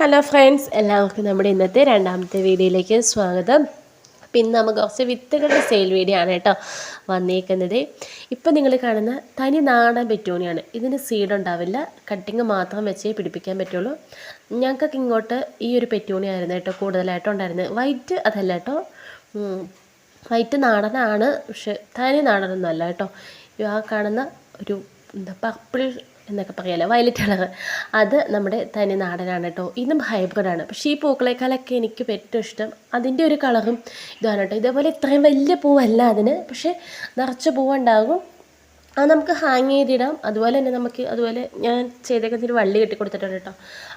Hello friends എല്ലാവർക്കും നമ്മുടെ ഇന്നത്തെ രണ്ടാമത്തെ വീഡിയോയിലേക്ക് സ്വാഗതം. പിന്നെ നമുക്ക് കുറച്ച് വിത്തുകളുടെ സെയിൽ വീഡിയോ ആണ് കേട്ടോ വന്നേക്കുന്നത്. ഇപ്പം നിങ്ങൾ കാണുന്ന തനി നാടൻ പെറ്റൂണിയാണ് ഇതിന് സീഡ് ഉണ്ടാവില്ല. കട്ടിങ് മാത്രം വെച്ചേ പിടിപ്പിക്കാൻ പറ്റുള്ളൂ. ഞങ്ങൾക്കൊക്കെ ഇങ്ങോട്ട് ഈ ഒരു പെറ്റൂണി ആയിരുന്നു കേട്ടോ കൂടുതലായിട്ടും ഉണ്ടായിരുന്നത്. വൈറ്റ് അതല്ല കേട്ടോ. വൈറ്റ് നാടനാണ്. പക്ഷെ തനി നാടനൊന്നും അല്ല കേട്ടോ. ആ കാണുന്ന ഒരു എന്താ പർപ്പിൾ എന്നൊക്കെ പറയാമല്ലോ വയലറ്റ് കളർ അത് നമ്മുടെ തനി നാടനാണ് കേട്ടോ. ഇതും ഹൈബ്രിഡാണ് പക്ഷേ ഈ പൂക്കളേക്കാളൊക്കെ എനിക്ക് ഏറ്റവും ഇഷ്ടം അതിന്റെ ഒരു കളറും ഇതാണ് കേട്ടോ. ഇതേപോലെ ഇത്രയും വലിയ പൂവല്ല അതിന്. പക്ഷേ നിറച്ച പൂവുണ്ടാകും. അത് നമുക്ക് ഹാങ് ചെയ്തിടാം. അതുപോലെ തന്നെ നമുക്ക് അതുപോലെ ഞാൻ ചെയ്തേക്കുന്ന ഒരു വള്ളി കെട്ടി കൊടുത്തിട്ടുണ്ട് കേട്ടോ.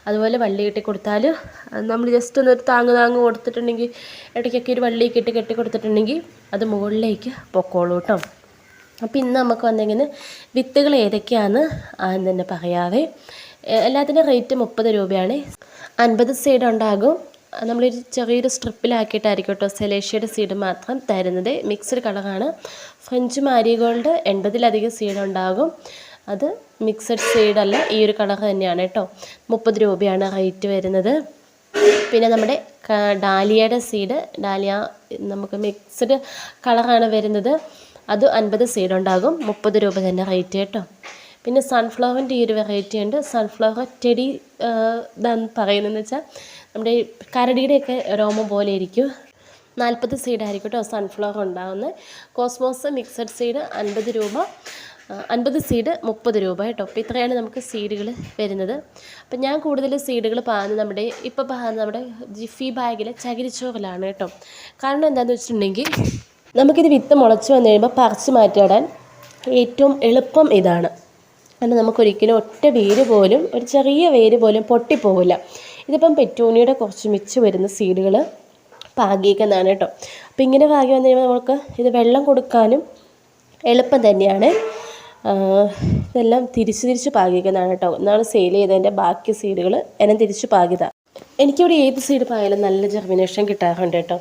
അതുപോലെ വള്ളി കെട്ടി കൊടുത്താൽ നമ്മൾ ജസ്റ്റ് ഒന്ന് ഒരു താങ്ങ് താങ്ങ് കൊടുത്തിട്ടുണ്ടെങ്കിൽ ഇടയ്ക്കൊക്കെ ഒരു വള്ളി കെട്ടി കെട്ടി കൊടുത്തിട്ടുണ്ടെങ്കിൽ അത് മുകളിലേക്ക് പൊക്കോളൂ കേട്ടോ. അപ്പോൾ ഇന്ന് നമുക്ക് വന്നെങ്കിൽ വിത്തുകൾ ഏതൊക്കെയാണെന്ന് ആദ്യം തന്നെ പറയാതെ എല്ലാത്തിന്റെ റേറ്റ് മുപ്പത് രൂപയാണ്. അൻപത് സീഡ് ഉണ്ടാകും. നമ്മളൊരു ചെറിയൊരു സ്ട്രിപ്പിലാക്കിയിട്ടായിരിക്കും കേട്ടോ സെലേഷ്യയുടെ സീഡ് മാത്രം തരുന്നത്. മിക്സ്ഡ് കളറാണ് ഫ്രഞ്ച് മാരിഗോൾഡ് എൺപതിലധികം സീഡ് ഉണ്ടാകും. അത് മിക്സഡ് സീഡല്ല ഈ ഒരു കളർ തന്നെയാണ് കേട്ടോ. മുപ്പത് രൂപയാണ് റേറ്റ് വരുന്നത്. പിന്നെ നമ്മുടെ ഡാലിയയുടെ സീഡ് ഡാലിയ നമുക്ക് മിക്സ്ഡ് കളറാണ് വരുന്നത്. അത് അൻപത് സീഡ് ഉണ്ടാകും. മുപ്പത് രൂപ തന്നെ റേറ്റ് കേട്ടോ. പിന്നെ സൺഫ്ലവറിന്റെ ഈ ഒരു വെറൈറ്റി ഉണ്ട്. സൺഫ്ലവർ ചെടി ഇതാന്ന് പറയുന്നതെന്ന് വെച്ചാൽ നമ്മുടെ കരടിയുടെയൊക്കെ രോമം പോലെ ഇരിക്കും. നാൽപ്പത് സീഡായിരിക്കും കേട്ടോ സൺഫ്ലവർ ഉണ്ടാകുന്നത് കോസ്മോസ് മിക്സഡ് സീഡ് അൻപത് രൂപ. അൻപത് സീഡ് മുപ്പത് രൂപ കേട്ടോ അപ്പോൾ ഇത്രയാണ് നമുക്ക് സീഡുകൾ വരുന്നത്. അപ്പം ഞാൻ കൂടുതൽ സീഡുകൾ പാകുന്നത് നമ്മുടെ ഇപ്പോൾ പാകുന്നത് നമ്മുടെ ജിഫി ബാഗിലെ ചകിരിച്ചോറിലാണ് കേട്ടോ കാരണം എന്താണെന്ന് വെച്ചിട്ടുണ്ടെങ്കിൽ നമുക്കിത് വിത്ത് മുളച്ച് വന്നു കഴിയുമ്പോൾ പറിച്ച് മാറ്റിയിടാൻ ഏറ്റവും എളുപ്പം ഇതാണ്. കാരണം നമുക്കൊരിക്കലും ഒറ്റ വേര് പോലും ഒരു ചെറിയ വേര് പോലും പൊട്ടിപ്പോവില്ല. ഇതിപ്പം പെറ്റൂണിയുടെ കുറച്ച് മിച്ച് വരുന്ന സീഡുകൾ പാകിയേക്കുന്നതാണ് കേട്ടോ. അപ്പോൾ ഇങ്ങനെ പാകി വന്നു കഴിയുമ്പോൾ നമുക്ക് ഇത് വെള്ളം കൊടുക്കാനും എളുപ്പം തന്നെയാണ്. ഇതെല്ലാം തിരിച്ച് തിരിച്ച് പാകിക്കുന്നതാണ് കേട്ടോ. എന്നാണ് സെയിൽ ചെയ്തതിന്റെ ബാക്കി സീഡുകൾ എന്നെ തിരിച്ച് പാകിയതാണ് എനിക്കിവിടെ ഏത് സീഡ് പായാലും നല്ല ജെർമിനേഷൻ കിട്ടാറുണ്ട് കേട്ടോ.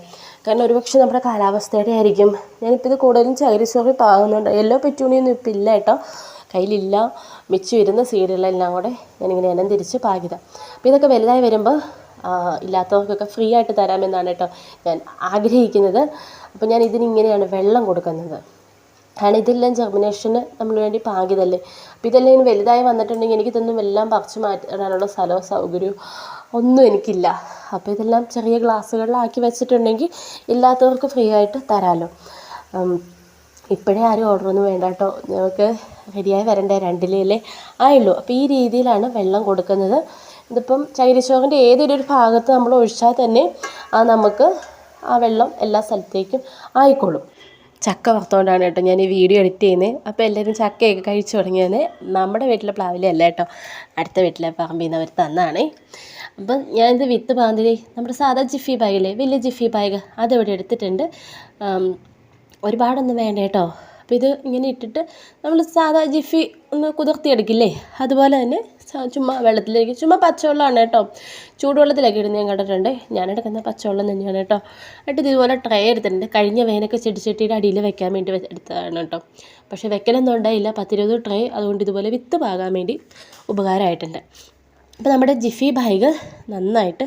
കാരണം ഒരുപക്ഷെ നമ്മുടെ കാലാവസ്ഥയുടെ ആയിരിക്കും ഞാനിപ്പോൾ ഇത് കൂടുതലും ചകിരിച്ചോറി പാകുന്നുണ്ട്. യെല്ലോ പെറ്റൂണിയൊന്നും ഇപ്പം ഇല്ല കേട്ടോ. കയ്യിലില്ല. മിച്ച് വരുന്ന സീഡുകളെല്ലാം കൂടെ ഞാനിങ്ങനെ ഇനം തിരിച്ച് പാകിയതാണ് അപ്പോൾ ഇതൊക്കെ വലുതായി വരുമ്പോൾ ഇല്ലാത്തവർക്കൊക്കെ ഫ്രീ ആയിട്ട് തരാമെന്നാണ് കേട്ടോ ഞാൻ ആഗ്രഹിക്കുന്നത്. അപ്പോൾ ഞാൻ ഇതിനിങ്ങനെയാണ് വെള്ളം കൊടുക്കുന്നത്. കാരണം ഇതെല്ലാം ജെർമിനേഷന് നമ്മൾ വേണ്ടി പാകിതല്ലേ അപ്പോൾ ഇതെല്ലാം ഇങ്ങനെ വലുതായി വന്നിട്ടുണ്ടെങ്കിൽ എനിക്കിതൊന്നും എല്ലാം പറിച്ച് മാറ്റാനുള്ള സ്ഥലവും സൗകര്യവും ഒന്നും എനിക്കില്ല. അപ്പോൾ ഇതെല്ലാം ചെറിയ ഗ്ലാസ്സുകളിലാക്കി വെച്ചിട്ടുണ്ടെങ്കിൽ ഇല്ലാത്തവർക്ക് ഫ്രീ ആയിട്ട് തരാമല്ലോ ഇപ്പോഴേ ആരും ഓർഡറൊന്നും വേണ്ട കേട്ടോ. ഞങ്ങൾക്ക് റെഡിയായി വരണ്ടേ രണ്ടിലേ ആയുള്ളൂ. അപ്പോൾ ഈ രീതിയിലാണ് വെള്ളം കൊടുക്കുന്നത്. ഇതിപ്പം ചകിരിച്ചോറിന്റെ ഏതൊരു ഭാഗത്ത് നമ്മൾ ഒഴിച്ചാൽ തന്നെ ആ നമുക്ക് ആ വെള്ളം എല്ലാ സ്ഥലത്തേക്കും ആയിക്കോളും. ചക്ക വറുത്തുകൊണ്ടാണ് കേട്ടോ ഞാൻ ഈ വീഡിയോ എഡിറ്റ് ചെയ്യുന്നത് അപ്പോൾ എല്ലാവരും ചക്കയൊക്കെ കഴിച്ചു തുടങ്ങിയത് നമ്മുടെ വീട്ടിലെ പ്ലാവിലെ അല്ല കേട്ടോ. അടുത്ത വീട്ടിലെ പറമ്പിൽ നിന്ന് അവർ തന്നാണ്. അപ്പം ഞാനിത് വിത്ത് പാന്തിരി നമ്മുടെ സാധാ ജിഫി ബാഗില്ലേ വലിയ ജിഫി ബാഗ് അതിവിടെ എടുത്തിട്ടുണ്ട്. ഒരുപാടൊന്നും വേണ്ട കേട്ടോ. അപ്പോൾ ഇത് ഇങ്ങനെ ഇട്ടിട്ട് നമ്മൾ സാധാ ജിഫി ഒന്ന് കുതിർത്തിയെടുക്കില്ലേ? അതുപോലെ തന്നെ ചുമ്മാ വെള്ളത്തിലേക്ക് ചുമ്മാ പച്ചവെള്ളമാണ് കേട്ടോ. ചൂടുവെള്ളത്തിലേക്ക് ഇടുന്ന ഞാൻ കണ്ടിട്ടുണ്ട്. ഞാൻ എടുക്കുന്ന പച്ചവെള്ളം തന്നെയാണ് കേട്ടോ. എന്നിട്ട് ഇതുപോലെ ട്രേ എടുത്തിട്ടുണ്ട്. കഴിഞ്ഞ വേനൊക്കെ ചെടിച്ചട്ടിയുടെ അടിയിൽ വെക്കാൻ വേണ്ടി എടുത്തതാണ് കേട്ടോ. പക്ഷേ വെക്കലൊന്നും ഉണ്ടായില്ല. പത്തിരുപത് ട്രേ അതുകൊണ്ട് ഇതുപോലെ വിത്ത് പാകാൻ വേണ്ടി ഉപകാരമായിട്ടുണ്ട്. അപ്പോൾ നമ്മുടെ ജിഫി ബാഗ് നന്നായിട്ട്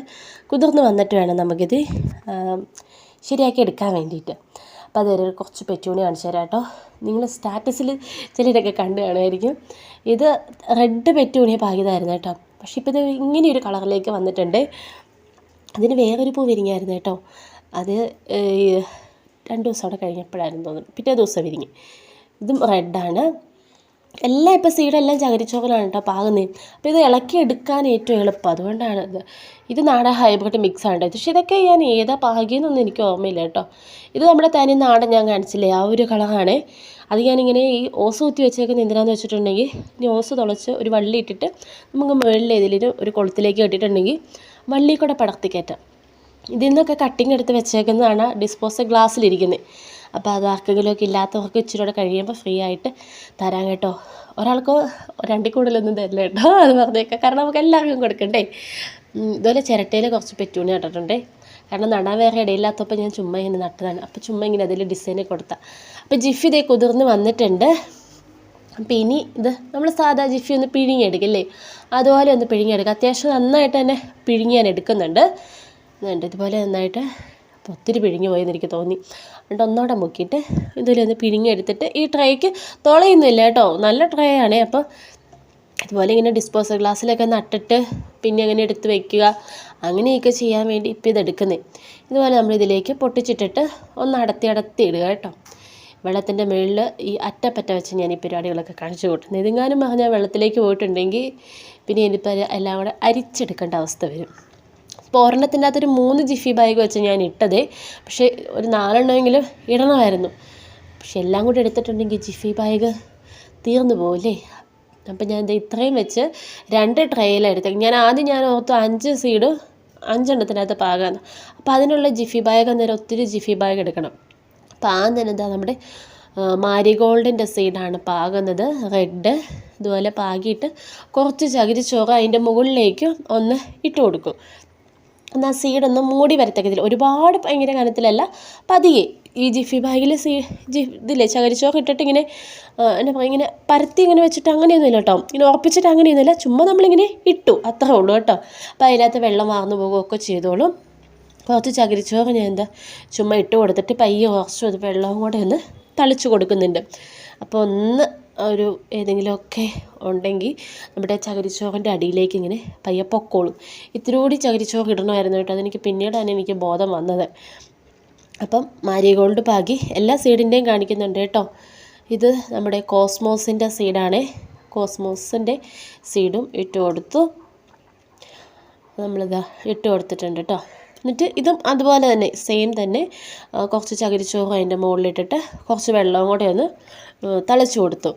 കുതിർന്ന് വന്നിട്ട് വേണം നമുക്കിത് ശരിയാക്കി എടുക്കാൻ വേണ്ടിയിട്ട്. അപ്പോൾ അതുവരെ കുറച്ച് പെറ്റൂണി കാണിച്ചു തരാം കേട്ടോ. നിങ്ങൾ സ്റ്റാറ്റസിൽ ചിലരൊക്കെ കണ്ടു കാണുമായിരിക്കും. ഇത് റെഡ് പെറ്റൂണിയെ പാകിയതായിരുന്നു കേട്ടോ. പക്ഷേ ഇപ്പോൾ ഇത് ഇങ്ങനെയൊരു കളറിലേക്ക് വന്നിട്ടുണ്ട്. അതിന് വേറൊരു പൂ വിരിഞ്ഞായിരുന്നു കേട്ടോ. അത് രണ്ട് ദിവസം അവിടെ കഴിഞ്ഞപ്പോഴായിരുന്നു തോന്നുന്നു. പിറ്റേ ദിവസം വിരിഞ്ഞ്. ഇതും റെഡാണ്. എല്ലാം ഇപ്പോൾ സീഡെല്ലാം ചകിരിച്ചോറിലാണ് കേട്ടോ പാകുന്നത്. അപ്പോൾ ഇത് ഇളക്കി എടുക്കാൻ ഏറ്റവും എളുപ്പം. അതുകൊണ്ടാണ് ഇത്. ഇത് നാടൻ ഹൈബ്രിഡ് മിക്സ് ആണ് പക്ഷേ ഇതൊക്കെ ഞാൻ ഏതാ പാകിയെന്നൊന്നും എനിക്ക് ഓർമ്മയില്ല കേട്ടോ. ഇത് നമ്മുടെ തനി നാടൻ ഞാൻ കാണിച്ചില്ലേ? ആ ഒരു കളറാണ്. അത് ഞാനിങ്ങനെ ഈ ഓസ് കുത്തി വെച്ചേക്കുന്നത് എന്തിനാന്ന് വെച്ചിട്ടുണ്ടെങ്കിൽ ഇനി ഓസ് തുളച്ച് ഒരു വള്ളി ഇട്ടിട്ട് നമുക്ക് മുകളിൽ ഏതെങ്കിലും ഒരു കുളത്തിലേക്ക് കെട്ടിയിട്ടുണ്ടെങ്കിൽ വള്ളി കൂടെ പടർത്തി ഇതിൽ നിന്നൊക്കെ കട്ടിങ് എടുത്ത് വെച്ചേക്കുന്നതാണ് ഡിസ്പോസൽ ഗ്ലാസ്സിലിരിക്കുന്നത് അപ്പോൾ അത് ആർക്കെങ്കിലുമൊക്കെ ഇല്ലാത്തവർക്ക് ഇച്ചിരി കൂടെ കഴിയുമ്പോൾ ഫ്രീ ആയിട്ട് തരാം കേട്ടോ. ഒരാൾക്കോ രണ്ടിൽ കൂടുതലൊന്നും തരില്ല കേട്ടോ അത് പറഞ്ഞേക്കാം കാരണം നമുക്ക് എല്ലാവർക്കും കൊടുക്കണ്ടേ? ഇതുപോലെ ചിരട്ടയിൽ കുറച്ച് പെറ്റൂണി നട്ടിട്ടുണ്ടേ. കാരണം നടാൻ വേറെ ഇടയില്ലാത്തപ്പോൾ ഞാൻ ചുമ്മാ ഇങ്ങനെ നട്ടതാണ്. അപ്പോൾ ചുമ്മാ ഇങ്ങനെ അതിൽ ഡിസൈൻ കൊടുത്താൽ അപ്പോൾ ജിഫ് ഇതേ കുതിർന്ന് വന്നിട്ടുണ്ട്. അപ്പോൾ ഇനി ഇത് നമ്മൾ സാധാ ജിഫി ഒന്ന് പിഴിഞ്ഞെടുക്കില്ലേ അതുപോലെ ഒന്ന് പിഴിഞ്ഞെടുക്കുക അത്യാവശ്യം നന്നായിട്ട് തന്നെ പിഴിഞ്ഞ് ഞാൻ എടുക്കുന്നുണ്ട്. ഇതുപോലെ നന്നായിട്ട് ഒത്തിരി പിഴിഞ്ഞു പോയെന്ന് എനിക്ക് തോന്നി. എന്നിട്ട് ഒന്നോടെ മുക്കിയിട്ട് ഇതുപോലെ ഒന്ന് പിഴിഞ്ഞെടുത്തിട്ട് ഈ ട്രേക്ക് തുളയുന്നില്ല കേട്ടോ. നല്ല ട്രേ ആണേ. അപ്പോൾ അതുപോലെ ഇങ്ങനെ ഡിസ്പോസൽ ഗ്ലാസ്സിലൊക്കെ നട്ടിട്ട് പിന്നെ അങ്ങനെ എടുത്ത് വെക്കുക. അങ്ങനെയൊക്കെ ചെയ്യാൻ വേണ്ടി ഇപ്പം ഇതെടുക്കുന്നത് ഇതുപോലെ നമ്മൾ ഇതിലേക്ക് പൊട്ടിച്ചിട്ടിട്ട് ഒന്ന് അടത്തി അടത്തി ഇടുക കേട്ടോ. വെള്ളത്തിന്റെ മുകളിൽ ഈ അറ്റപ്പറ്റ വെച്ച് ഞാൻ ഈ പരിപാടികളൊക്കെ കാണിച്ചു കൂട്ടുന്നത് ഇതെങ്ങാനും പറഞ്ഞാൽ വെള്ളത്തിലേക്ക് പോയിട്ടുണ്ടെങ്കിൽ പിന്നെ ഇനിയിപ്പോൾ എല്ലാം കൂടെ അരിച്ചെടുക്കേണ്ട അവസ്ഥ വരും. അപ്പോൾ ഒരെണ്ണത്തിന്റെ അകത്തൊരു മൂന്ന് ജിഫി ബാഗ് വെച്ച് ഞാൻ ഇട്ടത്. പക്ഷേ ഒരു നാലെണ്ണമെങ്കിലും ഇടണമായിരുന്നു. പക്ഷെ എല്ലാം കൂടി എടുത്തിട്ടുണ്ടെങ്കിൽ ജിഫി ബാഗ് തീർന്നു പോകില്ലേ അപ്പം ഞാൻ ഇത്രയും വെച്ച് രണ്ട് ട്രേയിലെടുത്ത് ഞാൻ ആദ്യം ഞാൻ ഓർത്തു അഞ്ച് സീഡ് അഞ്ചെണ്ണത്തിനകത്ത് പാകാന്ന്. അപ്പോൾ അതിനുള്ള ജിഫി ബാഗ് അന്നേരം ഒത്തിരി ജിഫി ബാഗ് എടുക്കണം. അപ്പോൾ ആ എന്താ നമ്മുടെ മാരിഗോൾഡിന്റെ സീഡാണ് പാകുന്നത്. റെഡ് ഇതുപോലെ പാകിയിട്ട് കുറച്ച് ചകിരി ചോറ് അതിന്റെ മുകളിലേക്ക് ഒന്ന് ഇട്ട് കൊടുക്കും. എന്നാൽ സീഡൊന്ന് മൂടി വരത്തക്കത്തില്ല ഒരുപാട് ഭയങ്കര കനത്തിലല്ല പതിയെ. ഈ ജിഫി ബാഗിൽ സീ ജി ഇതില്ലേ ചകരിച്ചോറ് ഇട്ടിട്ട് ഇങ്ങനെ എന്നെ ഇങ്ങനെ പരത്തി ഇങ്ങനെ വെച്ചിട്ട് അങ്ങനെയൊന്നുമില്ല കേട്ടോ. ഇങ്ങനെ ഉറപ്പിച്ചിട്ട് അങ്ങനെയൊന്നുമില്ല ചുമ്മാ നമ്മളിങ്ങനെ ഇട്ടു. അത്രേ ഉള്ളൂ കേട്ടോ. അപ്പോൾ അതിനകത്ത് വെള്ളം വാർന്നു പോകുകയൊക്കെ ചെയ്തോളും. കുറച്ച് ചകിരിച്ചോറ് ഞാൻ എന്താ ചുമ്മാ ഇട്ട് കൊടുത്തിട്ട് പയ്യെ കുറച്ചും വെള്ളവും കൂടെ ഒന്ന് തളിച്ചു കൊടുക്കുന്നുണ്ട്. അപ്പോൾ ഒന്ന് ഒരു ഏതെങ്കിലുമൊക്കെ ഉണ്ടെങ്കിൽ നമ്മുടെ ചകിരിച്ചോറിന്റെ അടിയിലേക്ക് ഇങ്ങനെ പയ്യെ പൊക്കോളും. ഇത്തിരി കൂടി ചകിരിച്ചോറ് ഇടണമായിരുന്നു കേട്ടോ. അതെനിക്ക് പിന്നീടാണ് എനിക്ക് ബോധം വന്നത്. അപ്പം മാരിഗോൾഡ് പാകി എല്ലാ സീഡിന്റെയും കാണിക്കുന്നുണ്ട് കേട്ടോ. ഇത് നമ്മുടെ കോസ്മോസിന്റെ സീഡാണ്. കോസ്മോസിന്റെ സീഡും ഇട്ട് കൊടുത്തു. നമ്മളിതാ ഇട്ട് കൊടുത്തിട്ടുണ്ട് കേട്ടോ. എന്നിട്ട് ഇതും അതുപോലെ തന്നെ സെയിം തന്നെ. കുറച്ച് ചകിരിച്ചോറും അതിന്റെ മുകളിലിട്ടിട്ട് കുറച്ച് വെള്ളവും കൂടെ ഒന്ന് തളിച്ചു കൊടുത്തു.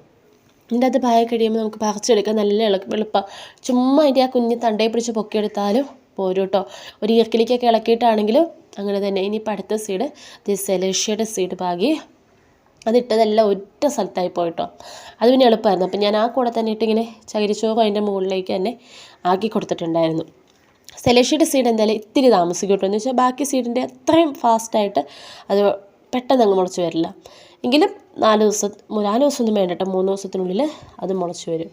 ഇതിന്റെ അത് പായ കഴിയുമ്പോൾ നമുക്ക് പറിച്ചെടുക്കാൻ നല്ല എളുപ്പം എളുപ്പം. ചുമ്മാ അതിന്റെ ആ കുഞ്ഞ് തണ്ടയെ പിടിച്ച് പൊക്കിയെടുത്താലും പോരും കേട്ടോ ഒരു ഇറക്കിലേക്കൊക്കെ ഇളക്കിയിട്ടാണെങ്കിലും അങ്ങനെ തന്നെ. ഇനിയിപ്പോൾ അടുത്ത സീഡ് ദി സെലേഷ്യയുടെ സീഡ് പാകി. അതിട്ടതെല്ലാം ഒറ്റ സ്ഥലത്തായി പോയിട്ടോ അത് പിന്നെ എളുപ്പമായിരുന്നു. അപ്പം ഞാൻ ആ കൂടെ തന്നെ ഇട്ടിങ്ങനെ ചകിരിച്ചോറും അതിന്റെ മുകളിലേക്ക് തന്നെ ആക്കി കൊടുത്തിട്ടുണ്ടായിരുന്നു. സെലേഷ്യയുടെ സീഡ് എന്തായാലും ഇത്തിരി താമസിക്കും കേട്ടോ എന്ന് വെച്ചാൽ ബാക്കി സീഡിന്റെ അത്രയും ഫാസ്റ്റായിട്ട് അത് പെട്ടെന്ന് അങ്ങ് മുളച്ച് വരില്ല. എങ്കിലും നാല് ദിവസം നാല് ദിവസമൊന്നും വേണ്ട കേട്ടോ. മൂന്ന് ദിവസത്തിനുള്ളിൽ അത് മുളച്ച് വരും.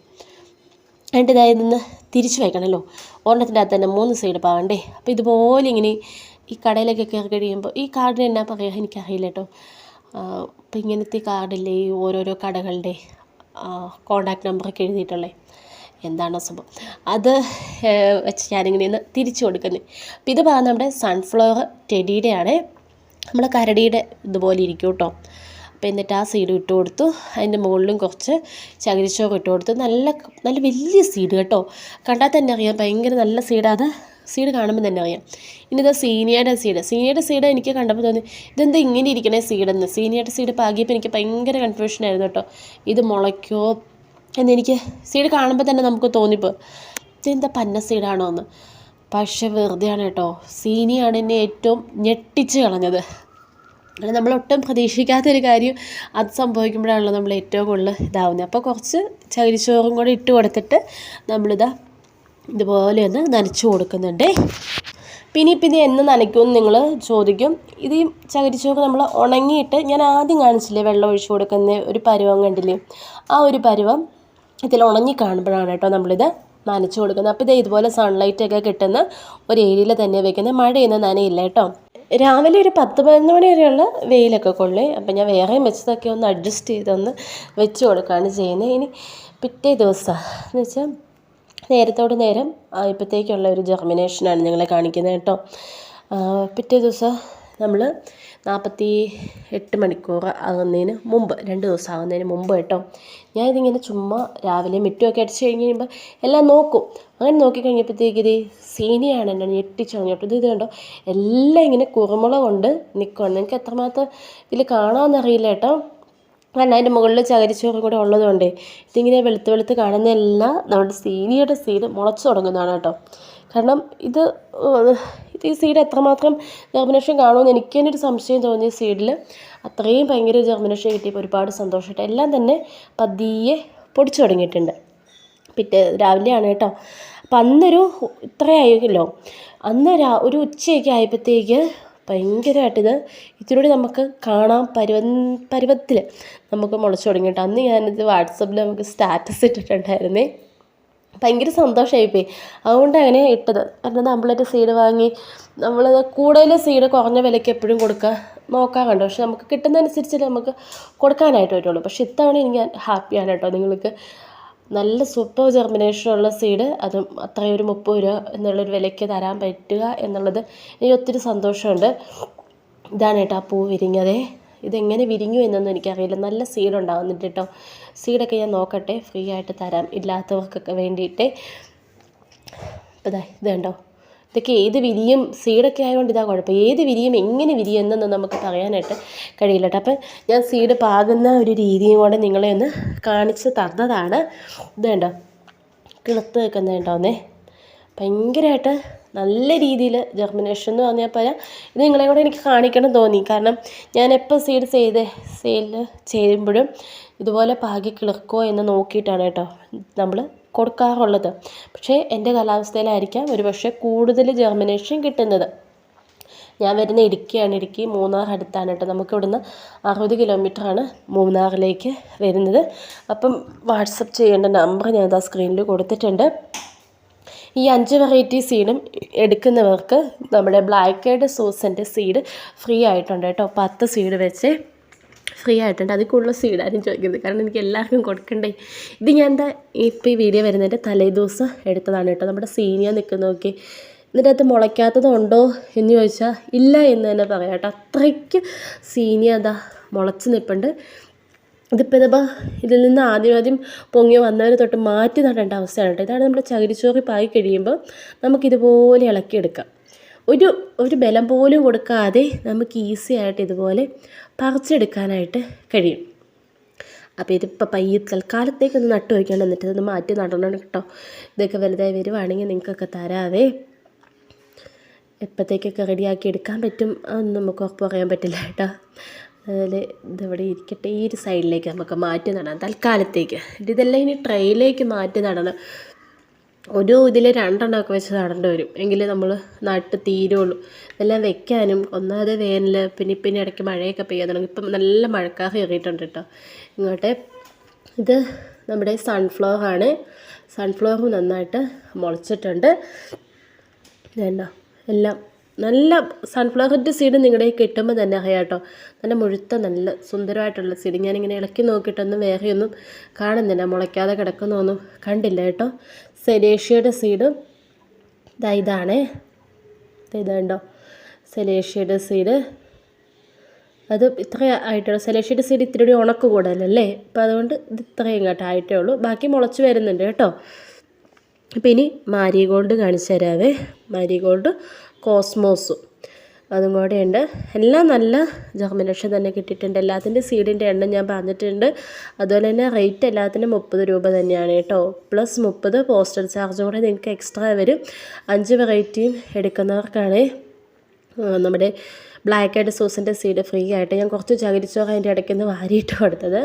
എന്നിട്ട് ഇതായത് നിന്ന് തിരിച്ച് വയ്ക്കണമല്ലോ ഒരെണ്ണത്തിന്റെ അകത്ത് തന്നെ മൂന്ന് സൈഡ് പാവണ്ടേ. അപ്പോൾ ഇതുപോലെ ഇങ്ങനെ ഈ കടയിലൊക്കെ കയറി കഴിയുമ്പോൾ ഈ കാർഡിന് എന്നാ പറയുക എനിക്കറിയില്ല കേട്ടോ. അപ്പോൾ ഇങ്ങനത്തെ കാർഡില്ലേ ഈ ഓരോരോ കടകളുടെ കോണ്ടാക്ട് നമ്പറൊക്കെ എഴുതിയിട്ടുള്ളത് എന്താണ് സംഭവം അത് വെച്ച് ഞാനിങ്ങനെ ഒന്ന് തിരിച്ചു കൊടുക്കുന്നത് അപ്പോൾ ഇത് പറഞ്ഞാൽ നമ്മുടെ സൺഫ്ലവർ ടെഡിയുടെ നമ്മുടെ കരടിയുടെ ഇതുപോലെ ഇരിക്കും കേട്ടോ. അപ്പോൾ എന്നിട്ട് ആ സീഡ് ഇട്ട് കൊടുത്തു. അതിന്റെ മുകളിലും കുറച്ച് ചകിരിച്ചോറ് ഇട്ട് കൊടുത്തു. നല്ല നല്ല വലിയ സീഡ് കേട്ടോ. കണ്ടാൽ തന്നെ അറിയാം ഭയങ്കര നല്ല അത്. സീഡ് കാണുമ്പോൾ തന്നെ അറിയാം. ഇനി ഇതാ സീനിയയുടെ സീഡ് സീനിയയുടെ സീഡ് എനിക്ക് കണ്ടപ്പോൾ തോന്നി ഇതെന്താ ഇങ്ങനെ ഇരിക്കണേ സീഡെന്ന് സീനിയയുടെ സീഡ് പാകിയപ്പോൾ എനിക്ക് ഭയങ്കര കൺഫ്യൂഷനായിരുന്നു കേട്ടോ. ഇത് മുളയ്ക്കോ എന്നെനിക്ക് സീഡ് കാണുമ്പോൾ തന്നെ നമുക്ക് തോന്നിപ്പോൾ ഇതെന്താ പന്ന സീഡാണോ എന്ന്. പക്ഷെ വെറുതെയാണ് കേട്ടോ. സീനിയാണ് എന്നെ ഏറ്റവും ഞെട്ടിച്ച് കളഞ്ഞത്. അങ്ങനെ നമ്മൾ ഒട്ടും പ്രതീക്ഷിക്കാത്തൊരു കാര്യം അത് സംഭവിക്കുമ്പോഴാണല്ലോ നമ്മൾ ഏറ്റവും കൂടുതൽ ഇതാവുന്നത്. അപ്പോൾ കുറച്ച് ചകിരിച്ചോറും കൂടെ ഇട്ട് കൊടുത്തിട്ട് നമ്മളിതാ ഇതുപോലെ ഒന്ന് നനച്ച് കൊടുക്കുന്നുണ്ട്. പിന്നെ ഇപ്പം ഇത് എന്ന് നനയ്ക്കുമെന്ന് നിങ്ങൾ ചോദിക്കും. ഇത് ഈ നമ്മൾ ഉണങ്ങിയിട്ട് ഞാൻ ആദ്യം കാണിച്ചില്ലേ വെള്ളം ഒഴിച്ച് കൊടുക്കുന്ന ഒരു പരുവം കണ്ടില്ലേ? ആ ഒരു പരുവം ഇതിൽ ഉണങ്ങി കാണുമ്പോഴാണ് കേട്ടോ നമ്മളിത് നനച്ച് കൊടുക്കുന്നത്. അപ്പോൾ ഇത് ഇതുപോലെ സൺലൈറ്റൊക്കെ കിട്ടുന്ന ഒരു ഏരിയയിൽ തന്നെ വെക്കുന്നത്. മഴയൊന്നും നനയില്ല കേട്ടോ. രാവിലെ ഒരു പത്ത് പതിനൊന്ന് മണി വരെയുള്ള വെയിലൊക്കെ കൊള്ളേ. അപ്പം ഞാൻ വേറെയും വെച്ചതൊക്കെ ഒന്ന് അഡ്ജസ്റ്റ് ചെയ്തൊന്ന് വെച്ച് കൊടുക്കുകയാണ് ചെയ്യുന്നത്. ഇനി പിറ്റേ ദിവസം. എന്ന് വെച്ചാൽ നേരത്തോട് നേരം ഇപ്പോഴത്തേക്കുള്ള ഒരു ജെർമിനേഷനാണ് ഞങ്ങളെ കാണിക്കുന്നത് കേട്ടോ. പിറ്റേ ദിവസം നമ്മൾ നാൽപ്പത്തി എട്ട് മണിക്കൂർ ആകുന്നതിന് മുമ്പ് രണ്ട് ദിവസം ആകുന്നതിന് മുമ്പ് കേട്ടോ ഞാൻ ഇതിങ്ങനെ ചുമ്മാ രാവിലെ മിറ്റുമൊക്കെ അടിച്ച് കഴിഞ്ഞ് കഴിയുമ്പോൾ എല്ലാം നോക്കും. അങ്ങനെ നോക്കി കഴിഞ്ഞപ്പോഴത്തേക്ക് ഇത് സീനിയാണ് എന്നെ ഞെട്ടിച്ച് കളഞ്ഞിട്ട് ഇത് ഇത് കണ്ടോ? എല്ലാം ഇങ്ങനെ കുറുമുളക് കൊണ്ട് നിൽക്കുകയാണ് നിങ്ങൾക്ക് എത്രമാത്രം ഇതിൽ കാണാമെന്നറിയില്ല കേട്ടോ. കാരണം അതിന്റെ മുകളിൽ ചകരിച്ചോറും കൂടെ ഉള്ളതുകൊണ്ടേ ഇതിങ്ങനെ വെളുത്ത് വെളുത്ത് കാണുന്നതെല്ലാം നമ്മുടെ സീനിയുടെ സീന് മുളച്ചു തുടങ്ങുന്നതാണ് കേട്ടോ. കാരണം ഇത് ഈ സീഡ് എത്രമാത്രം ജെർമിനേഷൻ കാണുമെന്ന് എനിക്ക് തന്നെ ഒരു സംശയം തോന്നിയ സീഡിൽ അത്രയും ഭയങ്കര ജെർമിനേഷൻ കിട്ടിയപ്പോൾ ഒരുപാട് സന്തോഷമായിട്ട് എല്ലാം തന്നെ പതിയെ പൊടിച്ചു തുടങ്ങിയിട്ടുണ്ട്. പിറ്റേ രാവിലെയാണ് കേട്ടോ. അപ്പം അന്നൊരു ഇത്രയായല്ലോ അന്ന് രാ ഒരു ഉച്ചയൊക്കെ ആയപ്പോഴത്തേക്ക് ഭയങ്കരമായിട്ടിത് ഇതിലൂടെ നമുക്ക് കാണാൻ പരുവ പരുവത്തിൽ നമുക്ക് മുളച്ചു തുടങ്ങിയിട്ട് അന്ന് ഞാനിത് വാട്സപ്പിൽ നമുക്ക് സ്റ്റാറ്റസ് ഇട്ടിട്ടുണ്ടായിരുന്നേ. ഭയങ്കര സന്തോഷമായിപ്പോയി അതുകൊണ്ട് അങ്ങനെ ഇട്ടത്. കാരണം നമ്മളൊരു സീഡ് വാങ്ങി നമ്മൾ കൂടുതൽ സീഡ് കുറഞ്ഞ വിലയ്ക്ക് എപ്പോഴും കൊടുക്കുക നോക്കാൻ കണ്ടു പക്ഷെ നമുക്ക് കിട്ടുന്നതനുസരിച്ച് നമുക്ക് കൊടുക്കാനായിട്ട് പറ്റുള്ളൂ. പക്ഷെ ഇത്തവണ എനിക്ക് ഹാപ്പിയാണ് കേട്ടോ. നിങ്ങൾക്ക് നല്ല സൂപ്പർ ജെർമിനേഷനുള്ള സീഡ് അതും അത്രയും ഒരു മുപ്പത് രൂപ എന്നുള്ളൊരു വിലയ്ക്ക് തരാൻ പറ്റുക എന്നുള്ളത് എനിക്ക് ഒത്തിരി സന്തോഷമുണ്ട്. ഇതാണ് കേട്ടോ ആ പൂ വിരിഞ്ഞതേ. ഇതെങ്ങനെ വിരിഞ്ഞു എന്നൊന്നും എനിക്കറിയില്ല. നല്ല സീഡ് ഉണ്ടാകുന്നുണ്ട് കേട്ടോ. സീഡൊക്കെ ഞാൻ നോക്കട്ടെ. ഫ്രീ ആയിട്ട് തരാം. ഇല്ലാത്തവർക്കൊക്കെ വേണ്ടിയിട്ട്. അപ്പോൾ ഇതാ ഇത് കണ്ടോ? ഇതൊക്കെ ഏത് വിരിയും സീഡൊക്കെ ആയതുകൊണ്ട് ഇതാ കുഴപ്പം. ഏത് വിരിയും എങ്ങനെ വിരിയും എന്നൊന്നും നമുക്ക് പറയാനായിട്ട് കഴിയില്ല കേട്ടോ. അപ്പം ഞാൻ സീഡ് പാകുന്ന ഒരു രീതിയും കൂടെ നിങ്ങളെ ഒന്ന് കാണിച്ച് തന്നതാണ്. ഇത് കണ്ടോ? കിളുത്ത് കണ്ടോന്നേ ഭയങ്കരമായിട്ട് നല്ല രീതിയിൽ ജെർമിനേഷൻ എന്ന് പറഞ്ഞാൽ പറയാം ഇത് നിങ്ങളെ കൂടെ എനിക്ക് കാണിക്കണം തോന്നി കാരണം ഞാൻ എപ്പോൾ സീഡ് ചെയ്ത് സെയിൽ ചെയ്യുമ്പോഴും ഇതുപോലെ പാകി കിളിർക്കോ എന്ന് നോക്കിയിട്ടാണ് കേട്ടോ നമ്മൾ കൊടുക്കാറുള്ളത്. പക്ഷേ എന്റെ കാലാവസ്ഥയിലായിരിക്കാം ഒരു പക്ഷേ കൂടുതൽ ജെർമിനേഷൻ കിട്ടുന്നത്. ഞാൻ വരുന്ന ഇടുക്കിയാണ്. ഇടുക്കി മൂന്നാർ അടുത്താണ് കേട്ടോ. നമുക്ക് ഇവിടുന്ന് അറുപത് കിലോമീറ്ററാണ് മൂന്നാറിലേക്ക് വരുന്നത്. അപ്പം വാട്സപ്പ് ചെയ്യേണ്ട നമ്പർ ഞാൻ ആ സ്ക്രീനിൽ കൊടുത്തിട്ടുണ്ട്. ഈ അഞ്ച് വെറൈറ്റി സീഡും എടുക്കുന്നവർക്ക് നമ്മുടെ ബ്ലാക്ക് ഹെഡ് സോസിന്റെ സീഡ് ഫ്രീ ആയിട്ടുണ്ട് കേട്ടോ. പത്ത് സീഡ് വെച്ച് ഫ്രീ ആയിട്ടുണ്ട്. അതിൽ കൂടുതൽ സീഡാരും ചോദിക്കുന്നത് കാരണം എനിക്ക് എല്ലാവർക്കും കൊടുക്കണ്ടേ. ഇത് ഞാൻ എന്താ ഇപ്പോൾ ഈ വീഡിയോ വരുന്നതിന്റെ തലേദിവസം എടുത്തതാണ് കേട്ടോ. നമ്മുടെ സീനിയർ നിൽക്കുന്ന നോക്കി ഇതിന്റെ അകത്ത് മുളയ്ക്കാത്തതുണ്ടോ എന്ന് ചോദിച്ചാൽ ഇല്ല എന്ന് തന്നെ പറയാം കേട്ടോ. അത്രയ്ക്ക് സീനിയർ അതാ മുളച്ച് നിൽപ്പുണ്ട് ഇതിപ്പോൾ ഇതിപ്പോൾ ഇതിൽ നിന്ന് ആദ്യം ആദ്യം പൊങ്ങി വന്നവർ തൊട്ട് മാറ്റി നടേണ്ട അവസ്ഥയാണ് കേട്ടോ. ഇതാണ് നമ്മുടെ ചകിരിച്ചോറി പായി കഴിയുമ്പോൾ നമുക്കിതുപോലെ ഇളക്കിയെടുക്കാം. ഒരു ഒരു ബലം പോലും കൊടുക്കാതെ നമുക്ക് ഈസി ആയിട്ട് ഇതുപോലെ പറിച്ചെടുക്കാനായിട്ട് കഴിയും. അപ്പോൾ ഇതിപ്പോൾ പയ്യെ തൽക്കാലത്തേക്കൊന്ന് നട്ടു വയ്ക്കണം എന്നിട്ട് ഇതൊന്ന് മാറ്റി നടണം കേട്ടോ. ഇതൊക്കെ വലുതായി വരുവാണെങ്കിൽ നിങ്ങൾക്കൊക്കെ തരാവേ. എപ്പോഴത്തേക്കൊക്കെ റെഡിയാക്കി എടുക്കാൻ പറ്റും അതൊന്നും നമുക്ക് ഉറപ്പ് പറയാൻ പറ്റില്ല കേട്ടോ. അതിൽ ഇതവിടെ ഇരിക്കട്ടെ ഈ ഒരു സൈഡിലേക്ക് നമുക്ക് മാറ്റി നടണം. തൽക്കാലത്തേക്ക്. ഇതെല്ലാം ഇനി ട്രെയിലേക്ക് മാറ്റി നടണം. ഒരു ഇതിൽ രണ്ടെണ്ണമൊക്കെ വെച്ച് നടേണ്ടി വരും. എങ്കിലേ നമ്മൾ നട്ട് തീരുള്ളൂ. ഇതെല്ലാം വെക്കാനും ഒന്നാമത് വേനൽ പിന്നെ പിന്നെ ഇടയ്ക്ക് മഴയൊക്കെ പെയ്യാൻ തുടങ്ങി. ഇപ്പം നല്ല മഴക്കാർ കയറിയിട്ടുണ്ട് കേട്ടോ. ഇങ്ങോട്ടെ. ഇത് നമ്മുടെ സൺഫ്ലവർ ആണ്. സൺഫ്ലവർ നന്നായിട്ട് മുളച്ചിട്ടുണ്ട്. വേണ്ട എല്ലാം നല്ല സൺഫ്ലവറിന്റെ സീഡ് നിങ്ങളുടെ കിട്ടുമ്പോൾ തന്നെ അറിയാട്ടോ നല്ല മുഴുത്ത നല്ല സുന്ദരമായിട്ടുള്ള സീഡ് ഞാനിങ്ങനെ ഇളക്കി നോക്കിയിട്ടൊന്നും വേറെയൊന്നും കാണുന്നില്ല. മുളയ്ക്കാതെ കിടക്കുന്നൊന്നും കണ്ടില്ല കേട്ടോ. സെലേഷ്യയുടെ സീഡ് ഇതാ ഇതാണേ. ഇതുണ്ടോ സെലേഷ്യയുടെ സീഡ് അത് ഇത്ര ആയിട്ടുള്ളൂ സെലേഷ്യയുടെ സീഡ് ഇത്തിരി കൂടി ഉണക്ക് കൂടുതലല്ലേ? അപ്പോൾ അതുകൊണ്ട് ഇത് ഇത്രയും കേട്ടോ ആയിട്ടേ ഉള്ളൂ. ബാക്കി മുളച്ച് വരുന്നുണ്ട് കേട്ടോ. അപ്പോൾ ഇനി മാരിഗോൾഡ് കാണിച്ചു തരാവേ. മാരിഗോൾഡ് കോസ്മോസും. അതും കൂടെയുണ്ട്. എല്ലാം നല്ല ജർമിനേഷൻ തന്നെ കിട്ടിയിട്ടുണ്ട്. എല്ലാത്തിന്റെ സീഡിന്റെ എണ്ണം ഞാൻ പറഞ്ഞിട്ടുണ്ട്. അതുപോലെ തന്നെ റേറ്റ് എല്ലാത്തിനും മുപ്പത് രൂപ തന്നെയാണ് കേട്ടോ. പ്ലസ് മുപ്പത് പോസ്റ്റൽ ചാർജ് കൂടെ നിങ്ങൾക്ക് എക്സ്ട്രാ വരും. അഞ്ച് വെറൈറ്റിയും എടുക്കുന്നവർക്കാണ് നമ്മുടെ ബ്ലാക്ക് ആയിട്ട് സോസിന്റെ സീഡ് ഫ്രീ ആയിട്ട്. ഞാൻ കുറച്ച് ചകിരിച്ചോറ് അതിന്റെ ഇടയ്ക്ക് നിന്ന് വാരിയിട്ട് കൊടുത്തത്.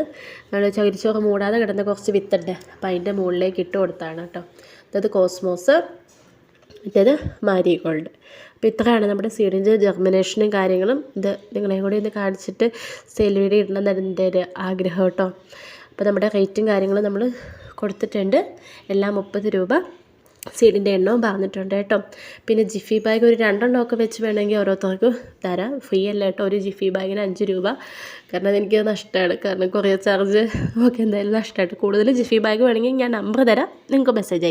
നമ്മൾ ചകിരിച്ചോറ് മൂടാതെ കിടന്ന കുറച്ച് വിത്തുണ്ട് അപ്പോൾ അതിന്റെ മുകളിലേക്ക് ഇട്ട് കൊടുത്താണ് കേട്ടോ. അതായത് കോസ്മോസ്. മറ്റേത് മാരിഗോൾഡ് അപ്പോൾ ഇത്രയാണ് നമ്മുടെ സീഡിന്റെ ജെർമിനേഷനും കാര്യങ്ങളും. ഇത് നിങ്ങളെയും കൂടി ഒന്ന് കാണിച്ചിട്ട് സെയിൽ ഇടണം എന്റെ ഒരു ആഗ്രഹം കേട്ടോ. അപ്പോൾ നമ്മുടെ റേറ്റും കാര്യങ്ങളും നമ്മൾ കൊടുത്തിട്ടുണ്ട്. എല്ലാം മുപ്പത് രൂപ സീഡിന്റെ എണ്ണവും പറഞ്ഞിട്ടുണ്ട് കേട്ടോ. പിന്നെ ജിഫി ബാഗ് ഒരു രണ്ടെണ്ണമൊക്കെ വെച്ച് വേണമെങ്കിൽ ഓരോരുത്തർക്കും തരാം. ഫ്രീ അല്ല കേട്ടോ. ഒരു ജിഫി ബാഗിന് അഞ്ച് രൂപ. കാരണം അതെനിക്ക് നഷ്ടമാണ്. കാരണം കൊറിയർ ചാർജ് ഒക്കെ എന്തായാലും നഷ്ടമായിട്ട് കൂടുതൽ ജിഫി ബാഗ് വേണമെങ്കിൽ ഞാൻ നമ്പർ തരാം. നിങ്ങൾക്ക് മെസ്സേജ്